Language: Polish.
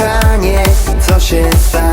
kochanie, co się stało?